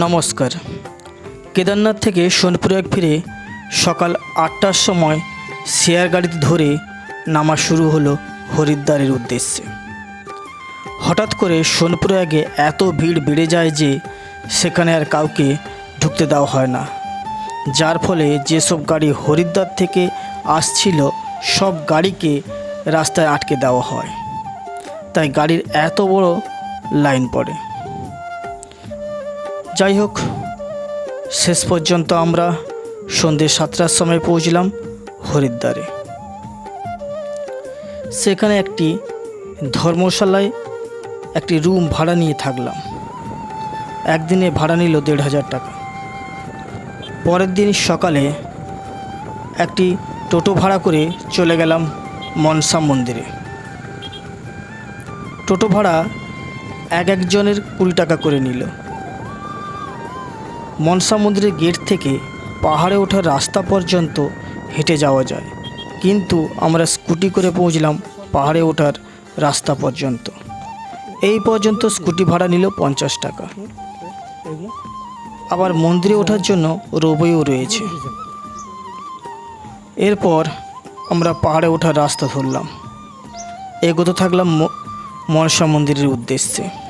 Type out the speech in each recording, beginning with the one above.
নমস্কার। কেদারনাথ থেকে সোনপুরে ফিরে সকাল আটটার সময় শেয়ার গাড়িতে ধরে নামা শুরু হলো হরিদ্বারের উদ্দেশ্যে। হঠাৎ করে সোনপুরে আগে এত ভিড় বেড়ে যায় যে সেখানে আর কাউকে ঢুকতে দেওয়া হয় না। যার ফলে যেসব গাড়ি হরিদ্বার থেকে আসছিল, সব গাড়িকে রাস্তায় আটকে দেওয়া হয়। তাই গাড়ির এত বড় লাইন পড়ে। যাই হোক শেষ পর্যন্ত আমরা সন্ধ্যে সাতটার সময় পৌঁছলাম হরিদ্বারে। সেখানে একটি ধর্মশালায় একটি রুম ভাড়া নিয়ে থাকলাম। একদিনে ভাড়া নিল দেড় হাজার টাকা। পরের দিন সকালে একটি টোটো ভাড়া করে চলে গেলাম মনসা মন্দিরে। টোটো ভাড়া এক একজনের কুড়ি টাকা করে নিল। মনসা মন্দিরের গেট থেকে পাহাড়ে ওঠার রাস্তা পর্যন্ত হেঁটে যাওয়া যায়। কিন্তু আমরা স্কুটি করে পৌঁছলাম পাহাড়ে ওঠার রাস্তা পর্যন্ত। এই পর্যন্ত স্কুটি ভাড়া নিল পঞ্চাশ টাকা। আবার মন্দিরে ওঠার জন্য রোবইও রয়েছে। এরপর আমরা পাহাড়ে ওঠার রাস্তা ধরলাম। এগোতে থাকলাম মনসা মন্দিরের উদ্দেশ্যে।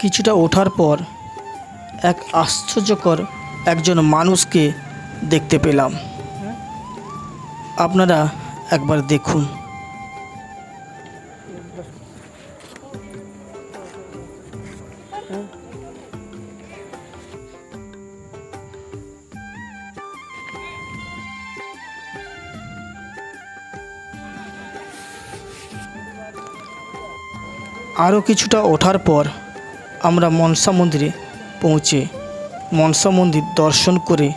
কিছুটা ওঠার পর এক আশ্চর্যকর একজন মানুষকে দেখতে পেলাম। আপনারা একবার দেখুন। আরও কিছুটা ওঠার পর আমরা মনসা মন্দিরে পৌঁছে মনসা মন্দির দর্শন করে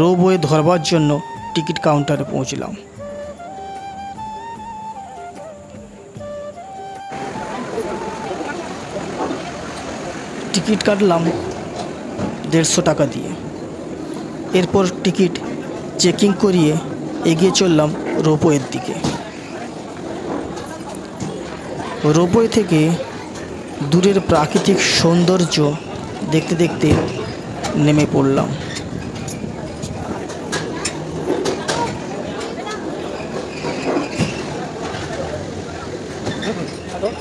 রো বয়ে ধরবার জন্য টিকিট কাউন্টারে পৌঁছলাম। টিকিট কাটলাম দেড়শো টাকা দিয়ে। এরপর টিকিট চেকিং করিয়ে এগিয়ে চললাম রোপওয়ের দিকে। রোপওয়ে থেকে দূরের প্রাকৃতিক সৌন্দর্য দেখতে দেখতে নেমে পড়লাম। একদম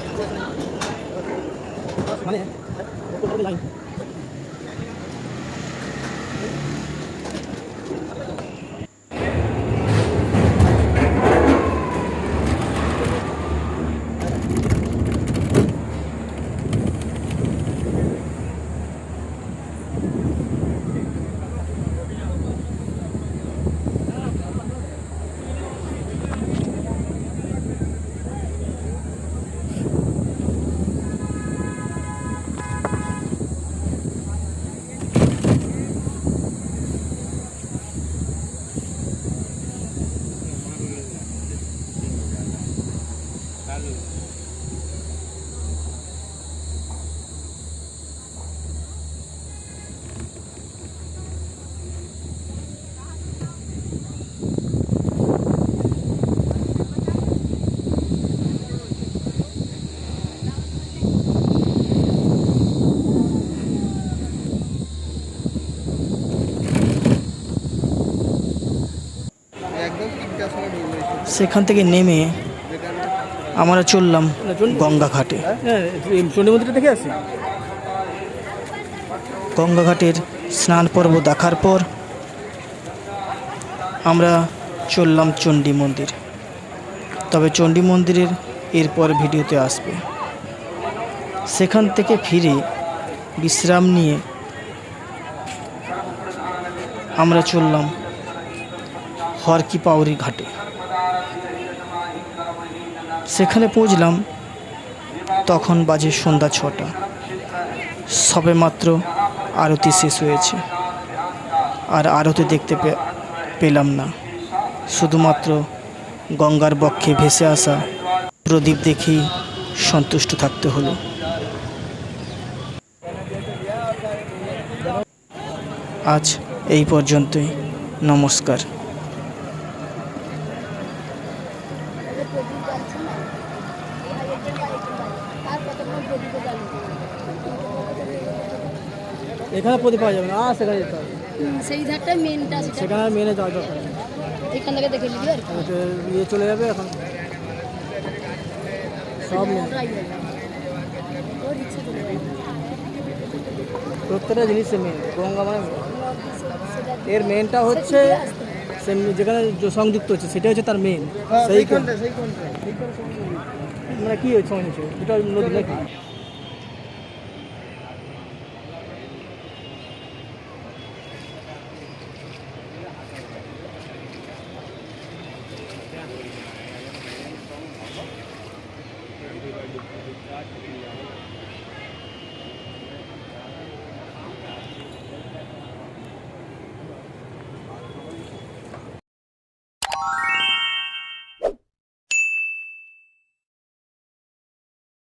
সেখান থেকে নেমে আমরা চললাম গঙ্গা ঘাটে। হ্যাঁ আসি? গঙ্গা ঘাটের স্নান পর্ব দেখার পর আমরা চললাম চণ্ডী মন্দির। তবে চণ্ডী মন্দিরের এরপর ভিডিওতে আসবে। সেখান থেকে ফিরে বিশ্রাম নিয়ে আমরা চললাম হরকি পাউরি ঘাটে। সেখানে পৌঁছলাম। তখন বাজে সন্ধ্যা ছটা। সবে মাত্র আরতি শেষ হয়েছে। আর আরতি দেখতে পেলাম না। শুধুমাত্র গঙ্গার বক্ষে ভেসে আসা প্রদীপ দেখেই সন্তুষ্ট থাকতে হলো। আজ এই পর্যন্তই। নমস্কার। এখানে প্রদীপ পাওয়া যাবে না? আর সেখানে যেতে হবে। সেই ধারটা মেনটা সেখানে মেনে যাওয়া দরকার। এখান থেকে দেখে নিবি আর কি। ইয়ে চলে যাবে এখন? সব। প্রত্যেকটা জিনিসে মেন গঙ্গা মানে এর মেনটা হচ্ছে যেখানে সংযুক্ত হচ্ছে সেটা হচ্ছে তার মেন সেই সেইখানটা সেইখানটা মানে কি হচ্ছে এটা নদী নাকি?